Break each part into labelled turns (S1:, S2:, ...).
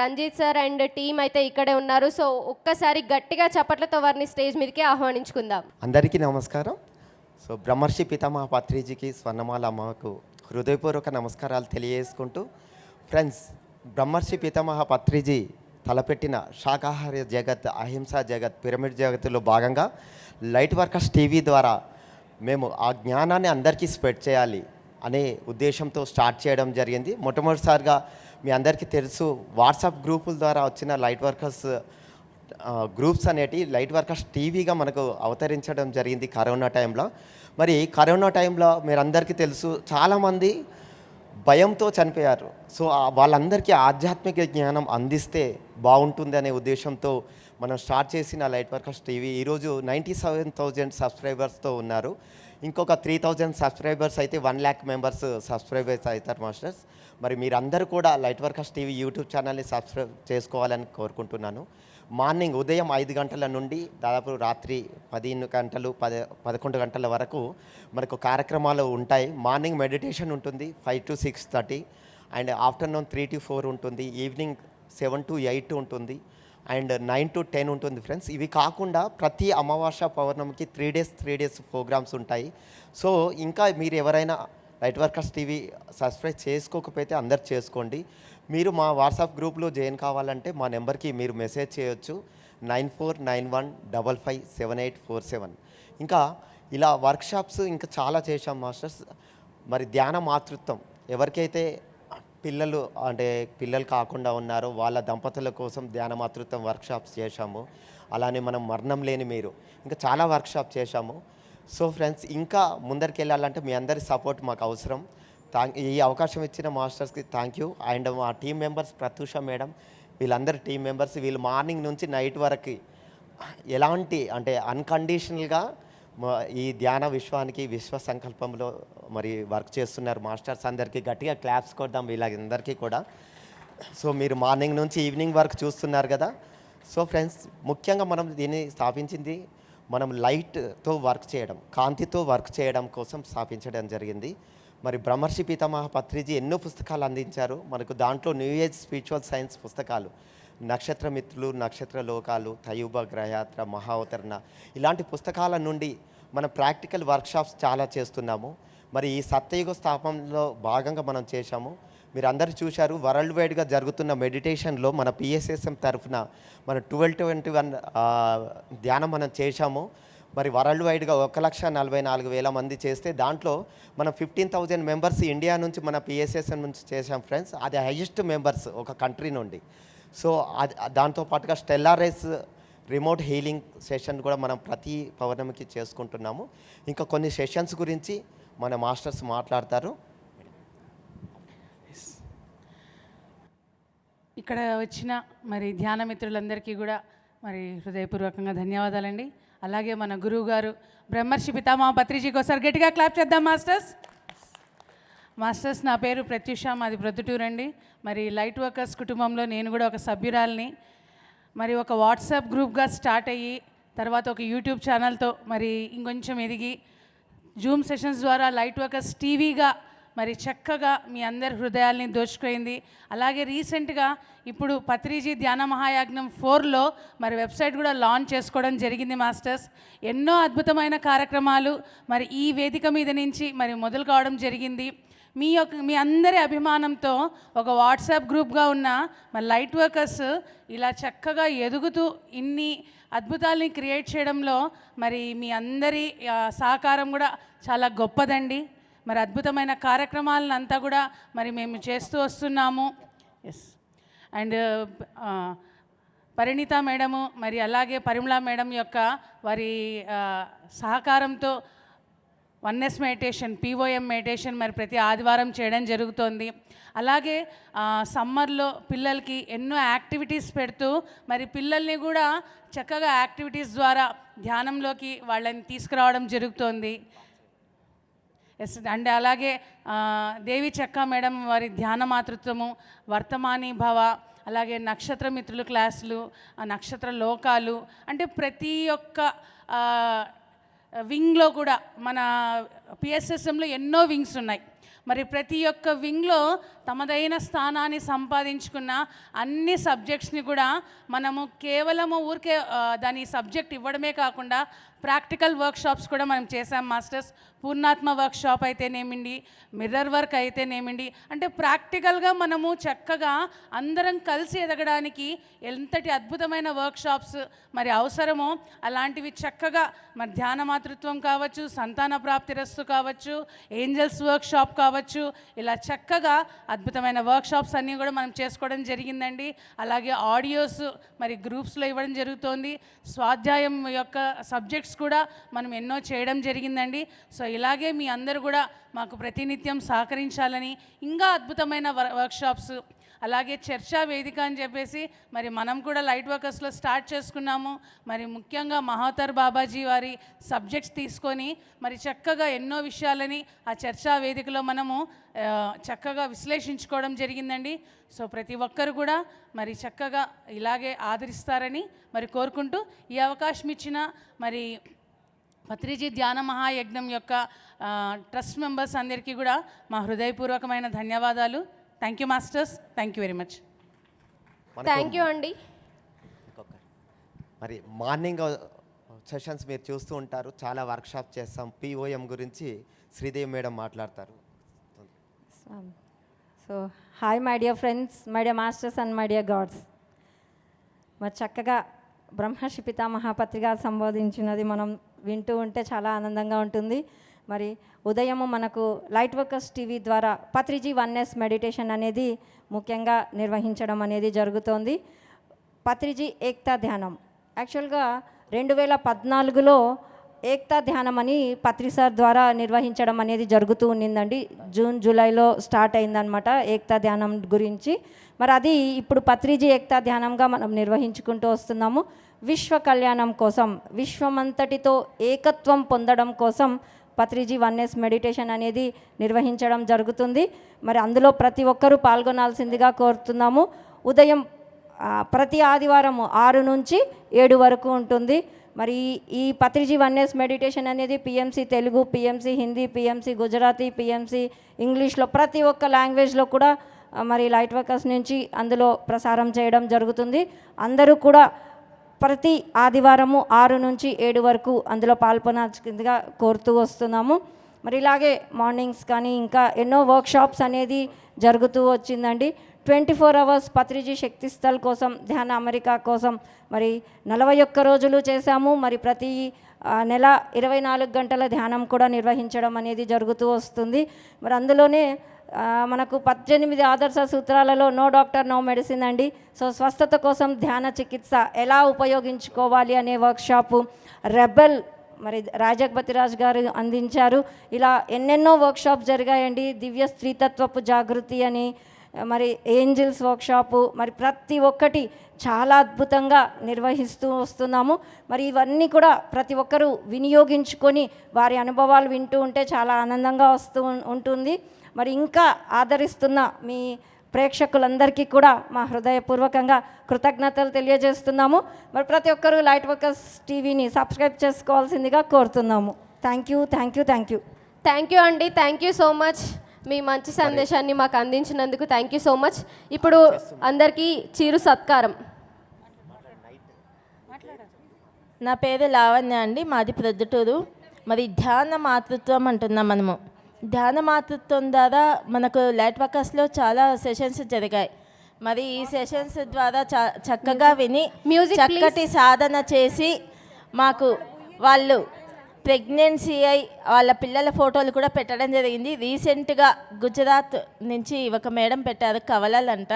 S1: Ranjith sir and team అయితే ఇక్కడే ఉన్నారు. సో ఒక్కసారి గట్టిగా చప్పట్లతో వారిని స్టేజ్ మీదకి ఆహ్వానించుకుందాం.
S2: అందరికీ నమస్కారం. సో బ్రహ్మర్షి పితామహ పత్రిజీకి స్వర్ణమాల అమ్మకు హృదయపూర్వక నమస్కారాలు తెలియజేసుకుంటూ ఫ్రెండ్స్ బ్రహ్మర్షి పితామహ పత్రిజీ తలపెట్టిన శాకాహార జగత్ అహింసా జగత్ పిరమిడ్ జగత్తులో భాగంగా లైట్ వర్కర్స్ టీవీ ద్వారా మేము ఆ జ్ఞానాన్ని అందరికీ స్ప్రెడ్ చేయాలి అనే ఉద్దేశంతో స్టార్ట్ చేయడం జరిగింది. మొట్టమొదటిసారిగా మీ అందరికీ తెలుసు వాట్సాప్ గ్రూపుల ద్వారా వచ్చిన లైట్ వర్కర్స్ గ్రూప్స్ అనేటి లైట్ వర్కర్స్ టీవీగా మనకు అవతరించడం జరిగింది కరోనా టైంలో. మరి కరోనా టైంలో మీరందరికీ తెలుసు చాలామంది భయంతో చనిపోయారు. సో వాళ్ళందరికీ ఆధ్యాత్మిక జ్ఞానం అందిస్తే బాగుంటుంది అనే ఉద్దేశంతో మనం స్టార్ట్ చేసిన లైట్ వర్కర్స్ టీవీ. ఈరోజు నైంటీ సెవెన్ థౌజండ్ సబ్స్క్రైబర్స్తో ఉన్నారు. ఇంకొక త్రీ థౌజండ్ సబ్స్క్రైబర్స్ అయితే వన్ ల్యాక్ మెంబర్స్ సబ్స్క్రైబర్స్ అవుతారు మాస్టర్స్. మరి మీరందరూ కూడా లైట్ వర్కర్స్ టీవీ యూట్యూబ్ ఛానల్ని సబ్స్క్రైబ్ చేసుకోవాలని కోరుకుంటున్నాను. మార్నింగ్ ఉదయం ఐదు గంటల నుండి దాదాపు రాత్రి పదిహేను గంటలు పద పదకొండు గంటల వరకు మనకు కార్యక్రమాలు ఉంటాయి. మార్నింగ్ మెడిటేషన్ ఉంటుంది five to six thirty and afternoon three to four ఉంటుంది. ఈవినింగ్ సెవెన్ టు ఎయిట్ ఉంటుంది అండ్ నైన్ టు టెన్ ఉంటుంది ఫ్రెండ్స్. ఇవి కాకుండా ప్రతి అమావాస్య పౌర్ణమికి three days three days programs ఉంటాయి. సో ఇంకా మీరు ఎవరైనా లైట్ వర్కర్స్ టీవీ సబ్స్క్రైబ్ చేసుకోకపోతే అందరు చేసుకోండి. మీరు మా వాట్సాప్ గ్రూప్లో జాయిన్ కావాలంటే మా నెంబర్కి మీరు మెసేజ్ చేయొచ్చు. Nine four nine one double five seven eight four seven. ఇంకా ఇలా వర్క్షాప్స్ ఇంకా చాలా చేశాం మాస్టర్స్. మరి ధ్యాన మాతృత్వం. ఎవరికైతే పిల్లలు అంటే పిల్లలు కాకుండా ఉన్నారో వాళ్ళ దంపతుల కోసం ధ్యాన మాతృత్వం వర్క్షాప్స్ చేశాము. అలానే మనం మరణం లేని మీరు. ఇంకా చాలా వర్క్షాప్ చేశాము. సో ఫ్రెండ్స్ ఇంకా ముందరికి వెళ్ళాలంటే మీ అందరి సపోర్ట్ మాకు అవసరం. థ్యాంక్ ఈ అవకాశం ఇచ్చిన మాస్టర్స్కి థ్యాంక్ యూ. అండ్ మా టీం మెంబర్స్ ప్రతూష మేడం వీళ్ళందరి టీం మెంబర్స్ వీళ్ళు మార్నింగ్ నుంచి నైట్ వరకు ఎలాంటి అంటే అన్కండిషనల్గా ఈ ధ్యాన విశ్వానికి విశ్వ సంకల్పంలో మరి వర్క్ చేస్తున్నారు మాస్టర్స్ అందరికీ గట్టిగా క్లాప్స్ కొడదాం వీళ్ళందరికీ కూడా. సో మీరు మార్నింగ్ నుంచి ఈవినింగ్ వరకు చూస్తున్నారు కదా. సో ఫ్రెండ్స్ ముఖ్యంగా మనం దీన్ని స్థాపించింది మనం లైట్తో వర్క్ చేయడం కాంతితో వర్క్ చేయడం కోసం స్థాపించడం జరిగింది. మరి బ్రహ్మర్షి పితామహ పత్రిజీ ఎన్నో పుస్తకాలు అందించారు. మనకు దాంట్లో న్యూ ఏజ్ స్పిరిచువల్ సైన్స్ పుస్తకాలు నక్షత్ర మిత్రులు నక్షత్ర లోకాలు తయూబ గ్రహయాత్ర మహావతరణ ఇలాంటి పుస్తకాల నుండి మన ప్రాక్టికల్ వర్క్షాప్స్ చాలా చేస్తున్నాము. మరి ఈ సత్యయుగ స్థాపనలో భాగంగా మనం చేశాము. మీరు అందరు చూశారు వరల్డ్ వైడ్గా జరుగుతున్న మెడిటేషన్లో మన పిఎస్ఎస్ఎం తరఫున మన ట్వెల్వ్ ట్వంటీ వన్ ధ్యానం మనం చేశాము. మరి వరల్డ్ వైడ్గా ఒక లక్ష నలభై నాలుగు వేల మంది చేస్తే దాంట్లో మనం ఫిఫ్టీన్ థౌజండ్ మెంబర్స్ ఇండియా నుంచి మన పిఎస్ఎస్ఎం నుంచి చేశాం ఫ్రెండ్స్. అది హైయెస్ట్ మెంబర్స్ ఒక కంట్రీ నుండి. సో అది దాంతో పాటుగా రిమోట్ హీలింగ్ సెషన్ కూడా మనం ప్రతి పౌర్ణమికి చేసుకుంటున్నాము. ఇంకా కొన్ని సెషన్స్ గురించి మన మాస్టర్స్ మాట్లాడతారు.
S3: ఇక్కడ వచ్చిన మరి ధ్యాన మిత్రులందరికీ కూడా మరి హృదయపూర్వకంగా ధన్యవాదాలండి. అలాగే మన గురువు గారు బ్రహ్మర్షి పితామా పత్రిజీకి ఒకసారి గట్టిగా క్లాప్ చేద్దాం మాస్టర్స్. మాస్టర్స్ నా పేరు ప్రత్యుష మాది ప్రొద్దుటూరు అండి. మరి లైట్ వర్కర్స్ కుటుంబంలో నేను కూడా ఒక సభ్యురాల్ని. మరి ఒక వాట్సాప్ గ్రూప్గా స్టార్ట్ అయ్యి తర్వాత ఒక యూట్యూబ్ ఛానల్తో మరి ఇంకొంచెం ఎదిగి జూమ్ సెషన్స్ ద్వారా లైట్ వర్కర్స్ టీవీగా మరి చక్కగా మీ అందరి హృదయాల్ని దోచుకుపోయింది. అలాగే రీసెంట్గా ఇప్పుడు పత్రిజీ ధ్యాన మహాయాజ్ఞం ఫోర్లో మరి వెబ్సైట్ కూడా లాంచ్ చేసుకోవడం జరిగింది మాస్టర్స్. ఎన్నో అద్భుతమైన కార్యక్రమాలు మరి ఈ వేదిక మీద నుంచి మరి మొదలు కావడం జరిగింది. మీ యొక్క మీ అందరి అభిమానంతో ఒక వాట్సాప్ గ్రూప్గా ఉన్న మరి లైట్ వర్కర్స్ ఇలా చక్కగా ఎదుగుతూ ఇన్ని అద్భుతాలని క్రియేట్ చేయడంలో మరి మీ అందరి సహకారం కూడా చాలా గొప్పదండి. మరి అద్భుతమైన కార్యక్రమాలను అంతా కూడా మరి మేము చేస్తూ వస్తున్నాము. ఎస్ అండ్ పరిణిత మేడము మరి అలాగే పరిమళ మేడం యొక్క వారి సహకారంతో వన్నెస్ మెడిటేషన్ పీఓఎం మెడిటేషన్ మరి ప్రతి ఆదివారం చేయడం జరుగుతోంది. అలాగే సమ్మర్లో పిల్లలకి ఎన్నో యాక్టివిటీస్ పెడుతూ మరి పిల్లల్ని కూడా చక్కగా యాక్టివిటీస్ ద్వారా ధ్యానంలోకి వాళ్ళని తీసుకురావడం జరుగుతోంది. ఎస్ అండ్ అలాగే దేవి చెక్క మేడం వారి ధ్యాన మాతృత్వము వర్తమాని భవ అలాగే నక్షత్ర మిత్రులు క్లాసులు నక్షత్ర లోకాలు అంటే ప్రతి ఒక్క వింగ్లో కూడా మన పిఎస్ఎస్ఎంలో ఎన్నో వింగ్స్ ఉన్నాయి. మరి ప్రతి ఒక్క వింగ్లో తమదైన స్థానాన్ని సంపాదించుకున్న అన్ని సబ్జెక్ట్స్ని కూడా మనము కేవలము ఊరికే దాని సబ్జెక్ట్ ఇవ్వడమే కాకుండా ప్రాక్టికల్ వర్క్షాప్స్ కూడా మనం చేసాం మాస్టర్స్. పూర్ణాత్మ వర్క్షాప్ అయితేనేమిండి మిర్రర్ వర్క్ అయితేనేమిండి అంటే ప్రాక్టికల్గా మనము చక్కగా అందరం కలిసి ఎదగడానికి ఎంతటి అద్భుతమైన వర్క్షాప్స్ మరి అవసరమో అలాంటివి చక్కగా మరి ధ్యాన మాతృత్వం కావచ్చు సంతాన ప్రాప్తిరస్తు కావచ్చు ఏంజల్స్ వర్క్షాప్ కావచ్చు ఇలా చక్కగా అద్భుతమైన వర్క్షాప్స్ అన్నీ కూడా మనం చేసుకోవడం జరిగిందండి. అలాగే ఆడియోస్ మరి గ్రూప్స్లో ఇవ్వడం జరుగుతోంది. స్వాధ్యాయం యొక్క సబ్జెక్ట్స్ కూడా మనం ఎన్నో చేయడం జరిగిందండి. సో ఇలాగే మీ అందరూ కూడా మాకు ప్రతినిత్యం సహకరించాలని ఇంకా అద్భుతమైన వర్క్షాప్స్ అలాగే చర్చా వేదిక అని చెప్పేసి మరి మనం కూడా లైట్ వర్కర్స్లో స్టార్ట్ చేసుకున్నాము. మరి ముఖ్యంగా మహాతర్ బాబాజీ వారి సబ్జెక్ట్స్ తీసుకొని మరి చక్కగా ఎన్నో విషయాలని ఆ చర్చా వేదికలో మనము చక్కగా విశ్లేషించుకోవడం జరిగిందండి. సో ప్రతి ఒక్కరు కూడా మరి చక్కగా ఇలాగే ఆదరిస్తారని మరి కోరుకుంటూ ఈ అవకాశం ఇచ్చిన మరి పత్రిజీ ధ్యాన మహాయజ్ఞం యొక్క ట్రస్ట్ మెంబర్స్ అందరికీ కూడా మా హృదయపూర్వకమైన ధన్యవాదాలు. Thank you masters thank you very much
S1: thank you అండి.
S2: మరి మార్నింగ్ సెషన్స్ మీరు చూస్తూ ఉంటారు. చాలా వర్క్షాప్ చేస్తాం. పిఓఎం గురించి శ్రీదేవి మేడం మాట్లాడతారు.
S4: So hi my dear friends my dear masters and my dear gods మరి చక్కగా బ్రహ్మర్షి పితామహ పత్రిక సంబోధించినది మనం వింటూ ఉంటే చాలా ఆనందంగా ఉంటుంది. మరి ఉదయము మనకు లైట్ వర్కర్స్ టీవీ ద్వారా పత్రిజీ వన్నెస్ మెడిటేషన్ అనేది ముఖ్యంగా నిర్వహించడం అనేది జరుగుతోంది. పత్రిజీ ఏక్తా ధ్యానం యాక్చువల్గా రెండు వేల పద్నాలుగులో ఏక్తా ధ్యానం అని పత్రిసార్ ద్వారా నిర్వహించడం అనేది జరుగుతూ ఉన్నిందండి. జూన్ జూలైలో స్టార్ట్ అయిందనమాట ఏక్తా ధ్యానం గురించి. మరి అది ఇప్పుడు పత్రిజీ ఏక్తా ధ్యానంగా మనం నిర్వహించుకుంటూ వస్తున్నాము. విశ్వ కళ్యాణం కోసం విశ్వమంతటితో ఏకత్వం పొందడం కోసం పత్రిజీ వన్నెస్ మెడిటేషన్ అనేది నిర్వహించడం జరుగుతుంది. మరి అందులో ప్రతి ఒక్కరూ పాల్గొనాల్సిందిగా కోరుతున్నాము. ఉదయం ప్రతి ఆదివారం ఆరు నుంచి ఏడు వరకు ఉంటుంది. మరి ఈ- పత్రిజీ వన్నెస్ మెడిటేషన్ అనేది PMC Telugu PMC Hindi PMC Gujarati PMC ఇంగ్లీష్లో ప్రతి ఒక్క లాంగ్వేజ్లో కూడా మరి లైట్ వర్కర్స్ నుంచి అందులో ప్రసారం చేయడం జరుగుతుంది. అందరూ కూడా ప్రతి ఆదివారము ఆరు నుంచి ఏడు వరకు అందులో పాల్గొనాల్సిందిగా కోరుతూ వస్తున్నాము. మరి ఇలాగే మార్నింగ్స్ కానీ ఇంకా ఎన్నో వర్క్షాప్స్ అనేది జరుగుతూ వచ్చిందండి. Twenty four hours Patriji Shaktisthal కోసం ధ్యాన అమెరికా కోసం మరి నలభై ఒక్క రోజులు చేశాము. మరి ప్రతి నెల ఇరవై నాలుగు గంటల ధ్యానం కూడా నిర్వహించడం అనేది జరుగుతూ వస్తుంది. మరి అందులోనే మనకు పద్దెనిమిది ఆదర్శ సూత్రాలలో నో డాక్టర్ నో మెడిసిన్ అండి. సో స్వస్థత కోసం ధ్యాన చికిత్స ఎలా ఉపయోగించుకోవాలి అనే వర్క్షాపు రెబెల్ మరి రాజగపతిరాజ్ గారు అందించారు. ఇలా ఎన్నెన్నో వర్క్షాప్ జరిగాయండి. దివ్య స్త్రీతత్వపు జాగృతి అని మరి ఏంజిల్స్ వర్క్షాపు మరి ప్రతి ఒక్కటి చాలా అద్భుతంగా నిర్వహిస్తూ వస్తున్నాము. మరి ఇవన్నీ కూడా ప్రతి ఒక్కరూ వినియోగించుకొని వారి అనుభవాలు వింటూ ఉంటే చాలా ఆనందంగా వస్తూ ఉంటుంది. మరి ఇంకా ఆదరిస్తున్న మీ ప్రేక్షకులందరికీ కూడా మా హృదయపూర్వకంగా కృతజ్ఞతలు తెలియజేస్తున్నాము. మరి ప్రతి ఒక్కరూ లైట్ వర్కర్స్ టీవీని సబ్స్క్రైబ్ చేసుకోవాల్సిందిగా కోరుతున్నాము. Thank you thank you thank you.
S1: Thank you అండి థ్యాంక్ యూ సో మచ్. మీ మంచి సందేశాన్ని మాకు అందించినందుకు థ్యాంక్ యూ సో మచ్. ఇప్పుడు అందరికీ చీరు సత్కారం.
S5: నా పేరు లావణ్య అండి మాది ప్రొద్దుటూరు. మరి ధ్యాన మాతృత్వం అంటున్నాం మనము. ధ్యాన మాతృత్వం ద్వారా మనకు లైట్ వర్కర్స్లో చాలా సెషన్స్ జరిగాయి. మరి ఈ సెషన్స్ ద్వారా చక్కగా విని
S1: Music,
S5: చక్కటి సాధన చేసి మాకు వాళ్ళు ప్రెగ్నెన్సీ అయి వాళ్ళ పిల్లల ఫోటోలు కూడా పెట్టడం జరిగింది. రీసెంట్గా గుజరాత్ నుంచి ఒక మేడం పెట్టారు కవలలంట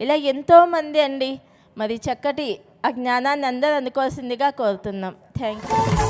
S5: ఇలా ఎంతోమంది అండి. మరి చక్కటి ఆ జ్ఞానాన్ని అందరూ అందుకోవాల్సిందిగా కోరుతున్నాం. Thank you